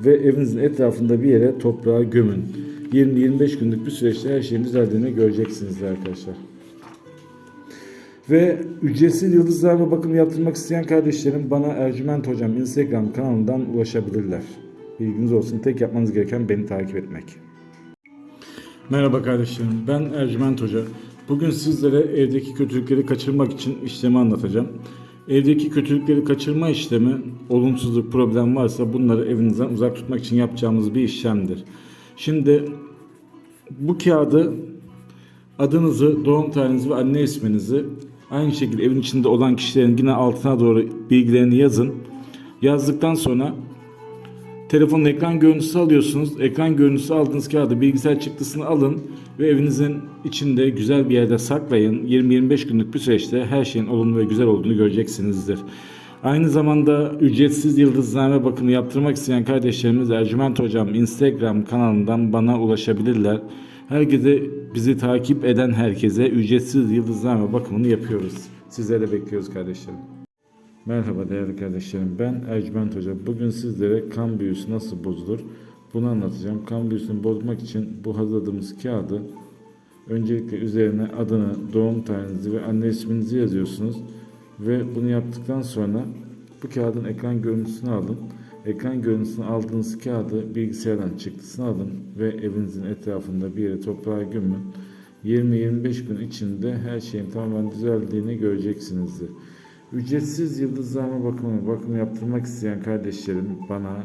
ve evinizin etrafında bir yere toprağa gömün. 20-25 günlük bir süreçte her şeyin düzeldiğini göreceksiniz arkadaşlar. Ve ücretsiz yıldızlarla bakım yaptırmak isteyen kardeşlerim bana Ercüment Hocam Instagram kanalından ulaşabilirler. Bilginiz olsun. Tek yapmanız gereken beni takip etmek. Merhaba kardeşlerim. Ben Ercüment Hoca. Bugün sizlere evdeki kötülükleri kaçırmak için işlemi anlatacağım. Evdeki kötülükleri kaçırma işlemi, olumsuzluk, problem varsa bunları evinizden uzak tutmak için yapacağımız bir işlemdir. Şimdi bu kağıdı adınızı, doğum tarihinizi ve anne isminizi aynı şekilde evin içinde olan kişilerin yine altına doğru bilgilerini yazın. Yazdıktan sonra telefonun ekran görüntüsü alıyorsunuz. Ekran görüntüsü aldığınız kağıdı bilgisayar çıktısını alın ve evinizin içinde güzel bir yerde saklayın. 20-25 günlük bir süreçte her şeyin olumlu ve güzel olduğunu göreceksinizdir. Aynı zamanda ücretsiz yıldızname bakımı yaptırmak isteyen kardeşlerimiz Ercüment Hocam Instagram kanalından bana ulaşabilirler. Herkese bizi takip eden herkese ücretsiz yıldızname bakımını yapıyoruz. Sizlere bekliyoruz kardeşlerim. Merhaba değerli kardeşlerim. Ben Ercüment Hoca. Bugün sizlere kan büyüsü nasıl bozulur bunu anlatacağım. Kan bozmak için bu hazırladığımız kağıdı öncelikle üzerine adını, doğum tarihinizi ve anne isminizi yazıyorsunuz. Ve bunu yaptıktan sonra bu kağıdın ekran görüntüsünü alın. Ekran görüntüsünü aldığınız kağıdı bilgisayardan çıktısını alın ve evinizin etrafında bir yere toprağa gömün. 20-25 gün içinde her şeyin tamamen düzeldiğini göreceksinizdir. Ücretsiz yıldızlama bakımı, bakım yaptırmak isteyen kardeşlerim bana